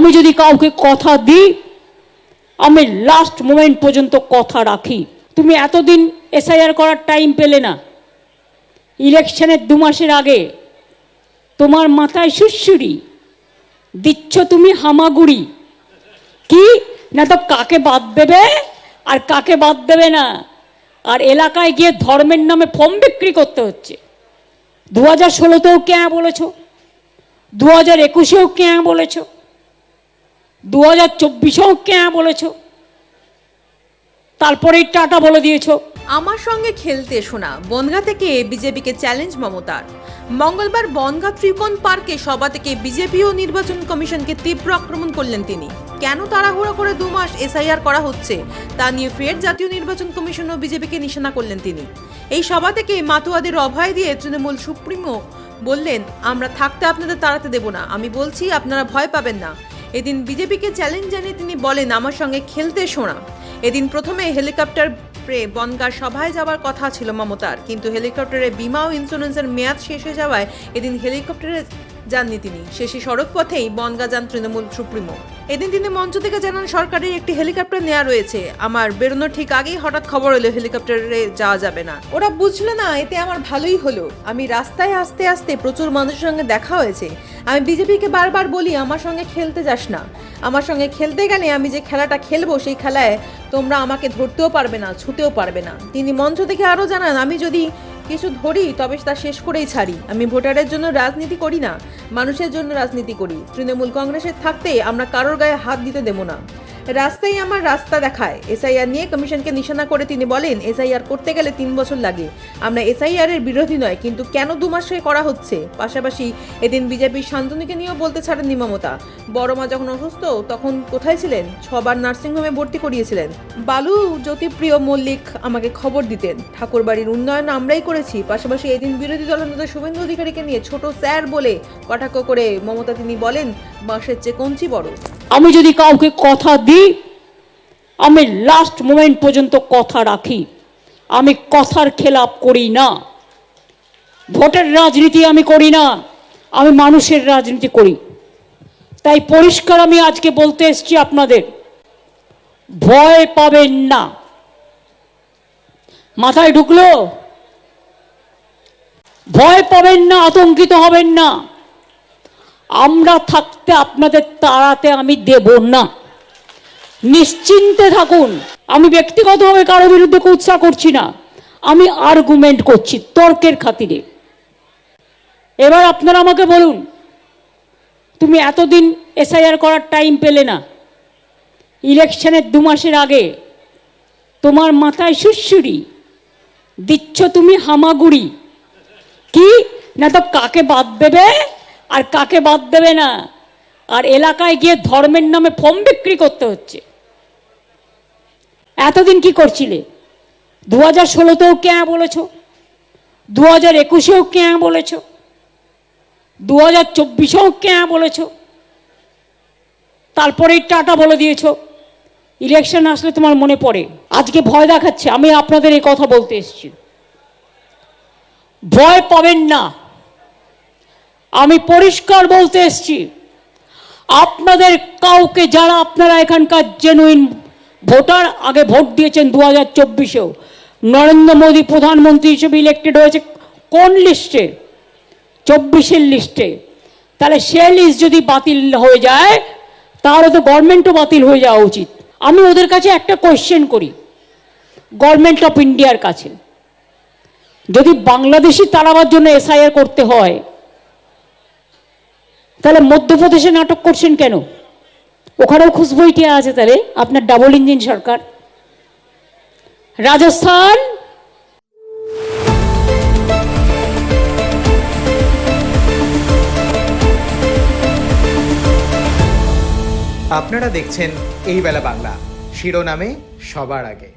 আমি যদি কাউকে কথা দিই, আমি লাস্ট মোমেন্ট পর্যন্ত কথা রাখি। তুমি এতদিন এসআইআর করার টাইম পেলে না। ইলেকশনের দু মাসের আগে তোমার মাথায় সুশ্রুরি দিচ্ছ তুমি হামাগুড়ি। কি? না তো কাকে বাদ দেবে? আর কাকে বাদ দেবে না? আর এলাকায় গিয়ে ধর্মের নামে ফর্ম বিক্রি করতে হচ্ছে। দু হাজার ষোলোতেও ক্যাঁ বলেছ? দু হাজার একুশেও ক্যাঁ বলেছ? দু হাজার চব্বিশেও ক্যাঁ বলেছ? তারপরেই টাটা বলে দিয়েছ। আমার সঙ্গে খেলতে শোনা বনগা থেকে বিজেপিকে চ্যালেঞ্জ মমতার। মঙ্গলবার বনগা ত্রিকোণ পার্কে সভা থেকে বিজেপি ও নির্বাচন কমিশনকে তীব্র আক্রমণ করলেন তিনি। কেন তাড়াহুড়ো করে দু মাস এসআইআর করা হচ্ছে, তা নিয়ে ফের জাতীয় নির্বাচন কমিশন ও বিজেপিকে নিশানা করলেন তিনি। এই সভা থেকে মাতুয়াদের অভয় দিয়ে তৃণমূল সুপ্রিমো বললেন, আমরা থাকতে আপনাদের তাড়াতে দেব না। আমি বলছি, আপনারা ভয় পাবেন না। এদিন বিজেপিকে চ্যালেঞ্জ জানিয়ে তিনি বলেন, আমার সঙ্গে খেলতে শোনা। এদিন প্রথমে হেলিকপ্টার প্রে বনগার সভায় যাওয়ার কথা ছিল মমতার, কিন্তু হেলিকপ্টারে বিমা ও ইন্স্যুরেন্সের মেয়াদ শেষ হয়ে যাওয়ায় এদিন হেলিকপ্টারে যাননি তিনি। শেষে সড়ক পথেই বনগা যান তৃণমূল সুপ্রিমো। এদিন তিনি মঞ্চ থেকে জানান, সরকারের একটি হেলিকপ্টার নেওয়া রয়েছে। আমার বেরোনোর ঠিক আগেই হঠাৎ খবর এলো, হেলিকপ্টারে যাওয়া যাবে না। ওরা বুঝলো না, এতে আমার ভালোই হলো। আমি রাস্তায় আসতে আসতে প্রচুর মানুষের সঙ্গে দেখা হয়েছে। আমি বিজেপিকে বারবার বলি, আমার সঙ্গে খেলতে যাস না। আমার সঙ্গে খেলতে গেলে আমি যে খেলাটা খেলব, সেই খেলায় তোমরা আমাকে ধরতেও পারবে না, ছুতেও পারবে না। তিনি মঞ্চ থেকে আরও জানান, আমি যদি কিছু ধরি, তবে তা শেষ করেই ছাড়ি। আমি ভোটারের জন্য রাজনীতি করি না, মানুষের জন্য রাজনীতি করি। তৃণমূল কংগ্রেসের থাকতে আমরা কারোর গায়ে হাত দিতে দেব না। রাস্তাই আমার রাস্তা দেখায়। এসআইআর নিয়ে কমিশনকে নিশানা করে তিনি বলেন, এসআইআর করতে গেলে তিন বছর লাগে। আমরা এসআইআর এর বিরোধী নয়, কিন্তু কেন দু মাসে করা হচ্ছে? পাশাপাশি এদিন বিজেপির শান্তনুকে নিয়েও বলতে ছাড়েননি মমতা। বড় মা যখন অসুস্থ, তখন কোথায় ছিলেন? ছবার নার্সিংহোমে ভর্তি করিয়েছিলেন। বালু, জ্যোতিপ্রিয়, মল্লিক আমাকে খবর দিতেন। ঠাকুরবাড়ির উন্নয়ন আমরাই করেছি। পাশাপাশি এদিন বিরোধী দলনেতা শুভেন্দু অধিকারীকে নিয়ে ছোট স্যার বলে কটাক্ষ করে মমতা তিনি বলেন, বাঁশের চেয়ে কঞ্চি বড়। আমি যদি কাউকে কথা দিই, আমি লাস্ট মোমেন্ট পর্যন্ত কথা রাখি। আমি কথার খেলাপ করি না। ভোটের রাজনীতি আমি করি না। আমি মানুষের রাজনীতি করি। তাই পরিষ্কার আমি আজকে বলতে এসছি আপনাদের, ভয় পাবেন না। মাথায় ঢুকলো? ভয় পাবেন না, আতঙ্কিত হবেন না। আমরা থাকতে আপনাদের তাড়াতে আমি দেব না। নিশ্চিন্তে থাকুন। আমি ব্যক্তিগতভাবে কারও বিরুদ্ধে কুৎসা করছি না। আমি আর্গুমেন্ট করছি তর্কের খাতিরে। এবার আপনারা আমাকে বলুন, তুমি এতদিন এসআইআর করার টাইম পেলে না। ইলেকশনের দু মাসের আগে তোমার মাথায় সুশ্রুরি দিচ্ছ তুমি হামাগুড়ি। কি? না তো কাকে বাদ দেবে? আর কাকে বাদ দেবে না? আর এলাকায় গিয়ে ধর্মের নামে ফর্ম বিক্রি করতে হচ্ছে। এতদিন কি করছিলে? দু হাজার ষোলোতেও ক্যাঁ বলেছ? দু হাজার একুশেও ক্যাঁ বলেছ? দু হাজার চব্বিশেও ক্যাঁ বলেছ? তারপরেই টাটা বলে দিয়েছ। ইলেকশন আসলে তোমার মনে পড়ে। আজকে ভয় দেখাচ্ছে। আমি আপনাদের এই কথা বলতে এসেছি। ভয় পাবেন না। আমি পরিষ্কার বলতে এসছি, আপনাদের কাউকে যারা আপনারা এখানকার জেনুইন ভোটার, আগে ভোট দিয়েছেন দু হাজার চব্বিশেও, নরেন্দ্র মোদী প্রধানমন্ত্রী হিসেবে ইলেক্টেড হয়েছে কোন লিস্টে? চব্বিশের লিস্টে। তাহলে সে লিস্ট যদি বাতিল হয়ে যায়, তাহলে তো গভর্নমেন্টও বাতিল হয়ে যাওয়া উচিত। আমি ওদের কাছে একটা কোয়েশ্চেন করি গভর্নমেন্ট অফ ইন্ডিয়ার কাছে। যদি বাংলাদেশি তাড়াবার জন্য এসআইআর করতে হয় তাহলে মধ্যপ্রদেশে নাটক করছেন কেন? ওখানেও খুশবইটিয়া আছে তাহলে, আপনার ডাবল ইঞ্জিন সরকার। রাজস্থান! আপনারা দেখছেন এই বেলা বাংলা। শিরোনামে সবার আগে।